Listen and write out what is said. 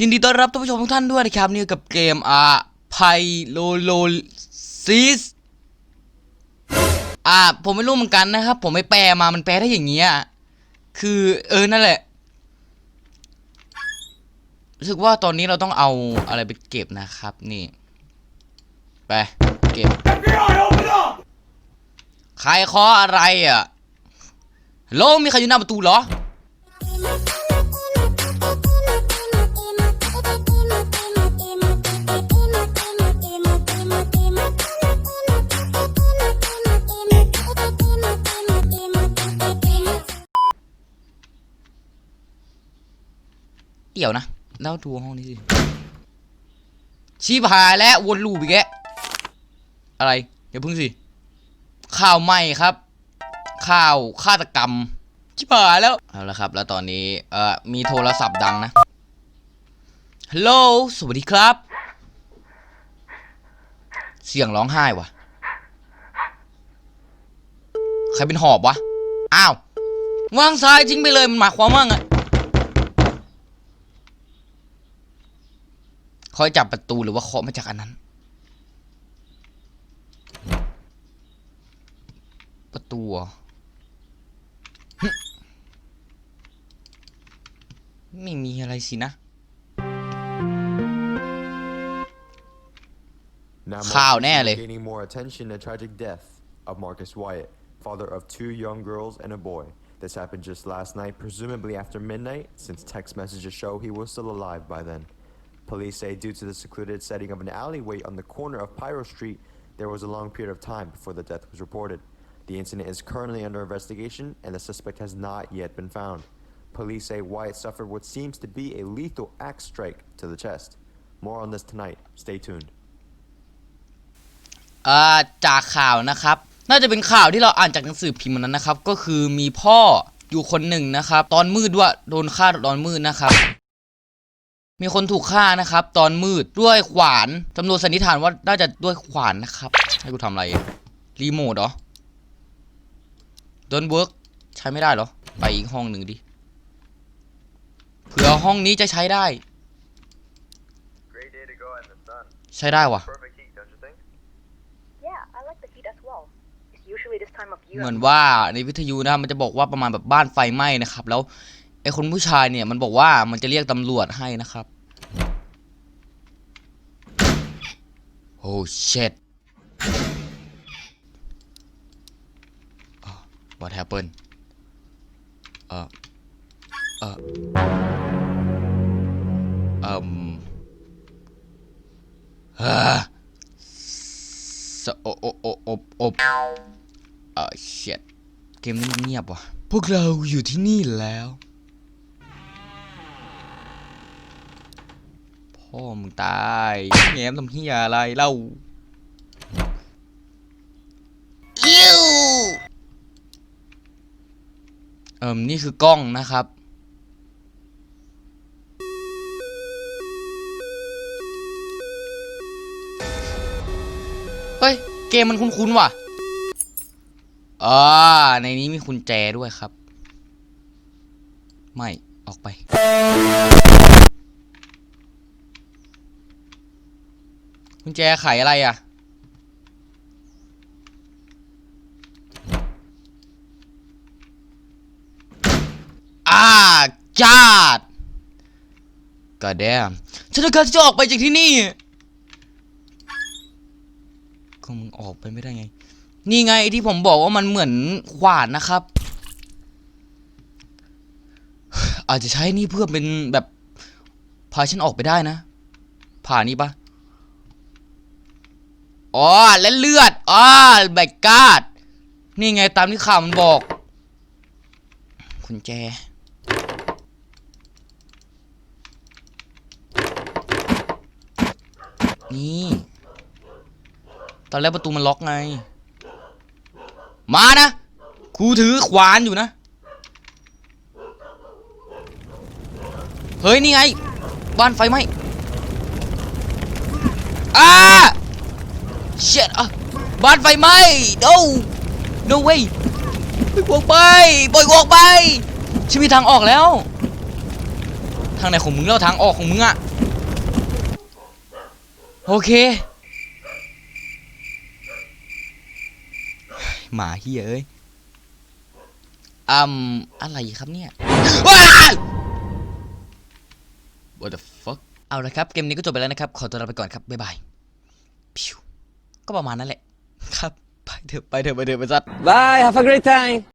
ยินดีต้อนรับท่านผู้ชมทุกท่านด้วยนะครับนี่กับเกมอ่าไพโลโลซิสอ่าผมไม่รู้เหมือนกันนะครับ ผมไม่แปลมามันแปลได้อย่างเงี้ยคือเออนั่นแหละรู้สึกว่าตอนนี้เราต้องเอาอะไรไปเก็บนะครับ นี่ ไป เก็บใครเคาะอะไรอะโลมีใครอยู่หน้าประตูเหรอ เดี๋ยวนะ แล้วดูห้องนี้สิชีพหายแล้ววนลูปอีกแกอะไรอย่าพึ่งสิข่าวใหม่ครับ ข่าวฆาตกรรมชิบหายแล้วเอาละครับ แล้วตอนนี้เอ่อมีโทรศัพท์ดังนะฮัลโหลสวัสดีครับ เสียงร้องไห้วะใครเป็นหอบวะอ้าววางซ้ายทิ้งไปเลยมันหมายความว่าไง คอยจับประตูหรือว่าเคาะมาจากอันนั้น ประตูเหรอหึไม่มีอะไรสินะ Now, Khảo Marcus nè is lì. gaining more attention the tragic death of Marcus Wyatt, father of two young girls and a boy. This happened just last night, presumably after midnight, since text messages show he was still alive by then. Police say due to the secluded setting of an alleyway on the corner of Pyro Street, there was a long period of time before the death was reported. The incident is currently under investigation, and the suspect has not yet been found. Police say Wyatt suffered what seems to be a lethal axe strike to the chest. More on this tonight. Stay tuned. อ่าจากข่าวนะครับ น่าจะเป็นข่าวที่เราอ่านจากหนังสือพิมพ์นั้นนะครับ ก็คือมีพ่ออยู่คนหนึ่งนะครับ ตอนมืดด้วยโดนฆ่าตอนมืดนะครับ มีคนถูกฆ่านะครับ ตอนมืดด้วยขวานตำรวจสันนิษฐานว่าน่าจะด้วยขวานนะครับ ให้กูทำอะไรอะรีโมทเหรอโดนเวิร์กใช้ไม่ได้เหรอ ไปอีกห้องหนึ่งดิเผื่อห้องนี้จะใช้ได้ Great day to go out in the sun. ใช้ได้วะ Perfect heat, don't you think? Yeah, I like the heat as well. It's usually this time of year. เหมือนว่าในวิทยุนะครับมันจะบอกว่าประมาณแบบบ้านไฟไหม้นะครับ แล้วไอ้ คนผู้ชายเนี่ยมันบอกว่ามันจะเรียกตำรวจให้นะครับโอ้ shit Oh, what happened เออเออเอ่มฮ่าสโอโอโอโอบโอบเออเชียดเกมนี้เงียบว่ะ พวกเราอยู่ที่นี่แล้ว พ่อมึงตายแง้มทำเฮียอะไรเล่าอิ้วเอิมนี่คือกล้องนะครับ เฮ้ย เกมมันคุ้นๆว่ะอ่าในนี้มีกุญแจด้วยครับ ไม่ ออกไป กุญแจไขอะไรอะ อ่าจาดก็แดมฉันต้องการจะออกไปจากที่นี่ ก็มึงออกไปไม่ได้ไง นี่ไงที่ผมบอกว่ามันเหมือนขวานนะครับ อาจจะใช้นี่เพื่อเป็นแบบพาฉันออกไปได้นะ ผ่านนี้ปะ อ๋อและเลือดอ๋อแบกกาดนี่ไงตามที่ข่าวมันบอกกุญแจ นี่ ตอนแรกประตูมันล็อกไง มานะครูถือขวานอยู่นะ เฮ้ย นี่ไง บ้านไฟไหมอ้า shit อะบ้านไฟไหม้ no no way ปล่อยกูออกไปปล่อยกูอกไปชีวิตทางออกแล้ว ทางไหนของมึงแล้วทางออกของมึงอะโอเคหมาเฮียเอ้ยอืมอะไรครับเนี่ยว้าย What the fuck เอาละครับ เกมนี้ก็จบไปแล้วนะครับ ขอตัวลาไปก่อนครับ บ๊ายบายพิว ก็ประมาณนั้นแหละ ครับ ไปเถอะไปเถอะไปเถอะไปซัด Bye, have a great time.